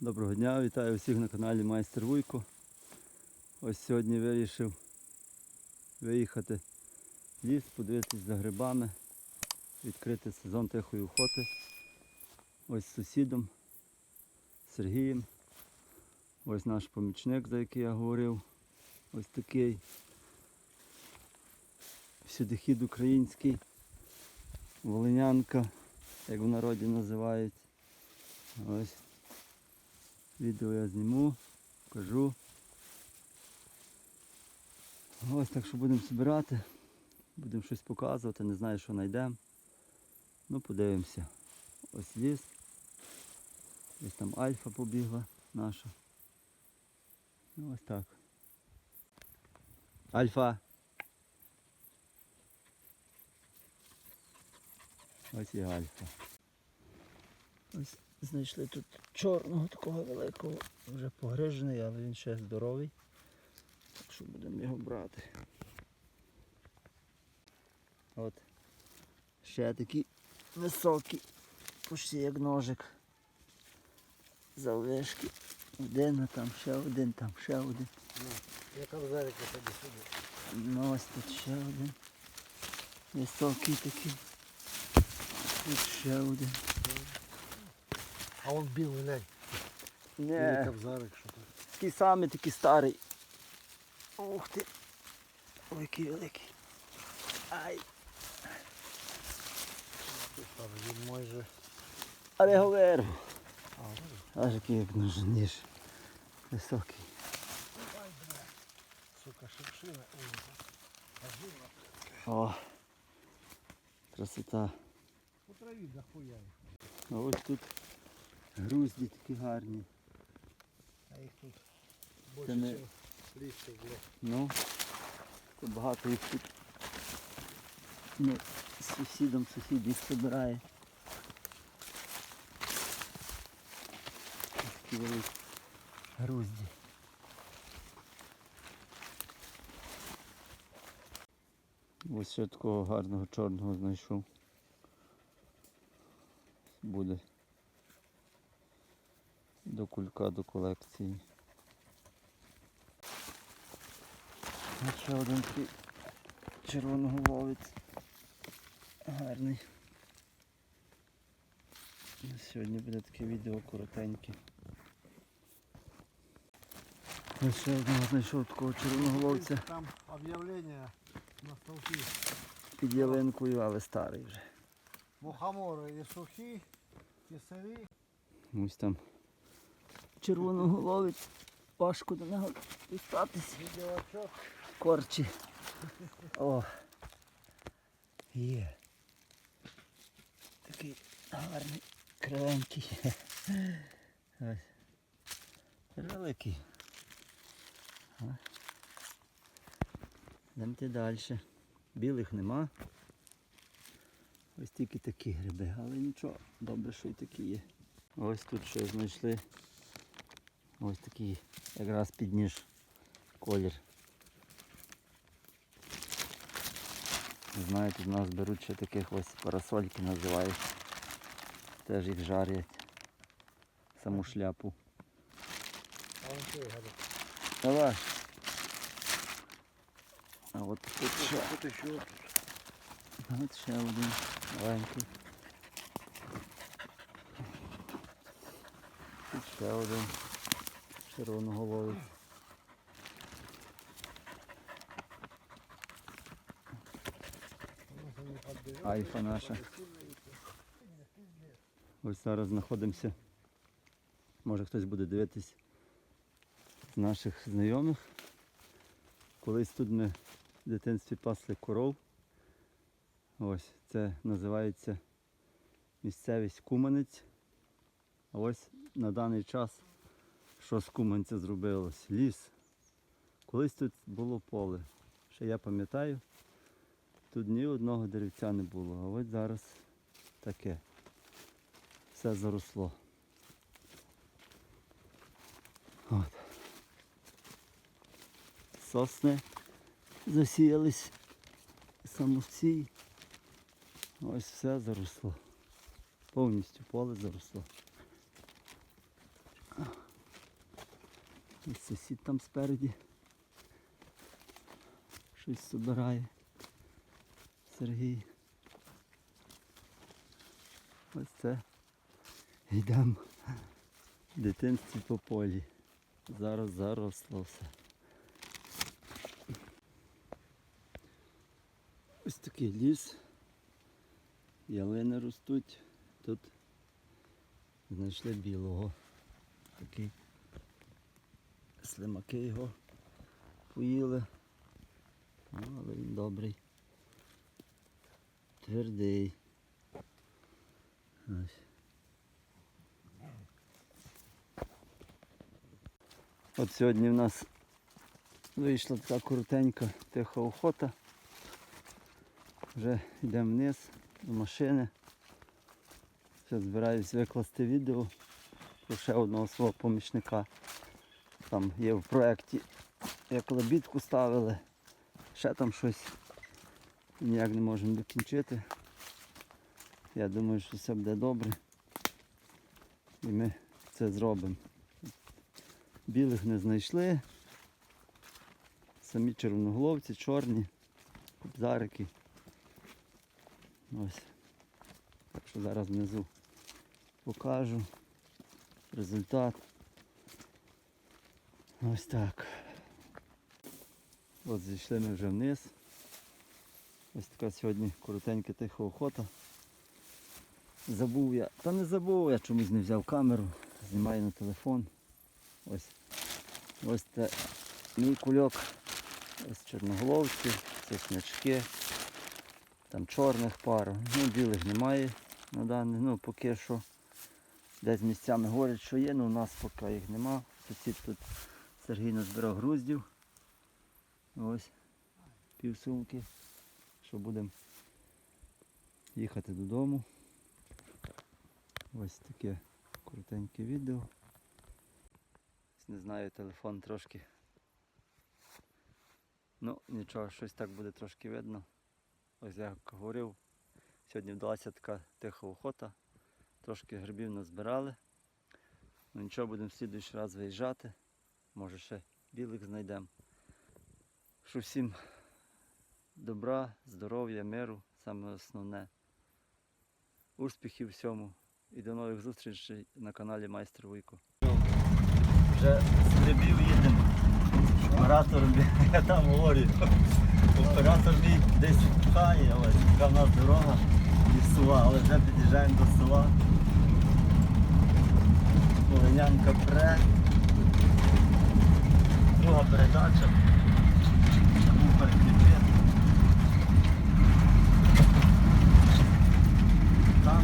Доброго дня, вітаю всіх на каналі Майстер Вуйко. Ось сьогодні вирішив виїхати в ліс, подивитись за грибами, відкрити сезон тихої охоти. Ось з сусідом Сергієм. Ось наш помічник, за який я говорив. Ось такий всюдихід український, волинянка, як в народі називають. Ось Відео я зніму, покажу. Ось так що будемо збирати. Будемо щось показувати, не знаю, що знайдемо. Ну, подивимося. Ось ліс. Ось там альфа побігла наша. Ну ось так. Альфа. Ось і альфа. Ось знайшли тут чорного такого великого, вже погрижений, але він ще здоровий. Так що будемо його брати. От. Ще такий високий, почти як ножик. Заввишки. Один, а там ще один, там ще один. Я кобзарик тобі сюди. Ну ось тут ще один. Високий такий. Тут ще один. А он білий глянь. Білий Не. кобзарик, що тут. Такий самий, такий старий. Ух ти. Ой, який великий. Ай. Там він майже. Але. А, Аж який як нужен ніж. Високий. сука, шипшина. О. Красота. По траві дохуя. А ось тут грузді такі гарні. А їх тут більше, не- ніж листя, бля. Ну, то багато їх тут. Ну, з сусідом сусід їх збирає. Такі великі грузді. Ось ще такого гарного чорного знайшов. Буде до кулька до колекції. А ще один такий червоноголовець. Гарний. Сьогодні буде таке відео коротеньке. Ось ще одного знайшов такого червоноголовця Там об'явлення на стовпі. під ялинкою, але старий вже. Мухомори і сухі, і сирі. Ось там червоноголовець. Важко до нього. Відеоотчет. корчі. О. Є. Такий гарний, кривенький. Ось. Великий. Йдемте далі. Білих нема. Ось тільки такі гриби, але нічого, добре, що і такі є. Ось тут ще знайшли ось такий якраз під ніж колір. Знаєте, в нас беруть ще таких ось парасольки називають. Теж їх жарять. Саму шляпу. Давай. А от тут ще, Тут ще от ще один маленький. Тут ще один червоноголовий. Альфа наша. Ось зараз знаходимося. Може хтось буде дивитись з наших знайомих. Колись тут ми в дитинстві пасли коров. Ось це називається місцевість Куманець. А ось на даний час що з Куманця зробилось? Ліс. Колись тут було поле. Ще я пам'ятаю, тут ні одного деревця не було. А ось зараз таке. Все заросло. От. Сосни засіялись самовці. Ось все заросло. Повністю поле заросло. Ось сусід там спереді. Щось збирає. Сергій. Ось це. Йдемо в дитинстві по полі. Зараз заросло все. Ось такий ліс. Ялини ростуть. Тут знайшли білого. Такий. Слимаки його поїли. Ну, але він добрий. Твердий. От сьогодні в нас вийшла така коротенька тиха охота. Вже йдемо вниз до машини. Зараз збираюсь викласти відео про ще одного свого помічника. Там є в проєкті, як лебідку ставили, ще там щось ніяк не можемо докінчити. Я думаю, що все буде добре. І ми це зробимо. Білих не знайшли. Самі червоноголовці, чорні, кобзарики. Ось. Так що зараз внизу покажу результат. Ось так. От зійшли ми вже вниз. Ось така сьогодні коротенька тиха охота. Забув я. Та не забув, я чомусь не взяв камеру, знімаю на телефон. Ось. Ось це мій кульок. Ось чорноголовці, це снячки. Там чорних пару. Ну, білих немає на даний, ну поки що. Десь місцями говорять, що є, але у нас поки їх нема. Сусід тут Сергій назбирав груздів. Ось півсумки. Що будемо їхати додому. Ось таке коротеньке відео. Не знаю, телефон трошки. Ну, нічого, щось так буде трошки видно. Ось як говорив, сьогодні вдалася така тиха охота. Трошки грибів назбирали. Ну нічого, будемо в слідуючий раз виїжджати. Може ще білих знайдемо. Що всім добра, здоров'я, миру, саме основне. Успіхів всьому і до нових зустрічей на каналі Майстер Вуйко. Вже з грибів їдемо. Оператор я там говорю. Оператор мій десь пхає, ось така в нас дорога із села, але вже під'їжджаємо до села. Полинянка пре була передача. Там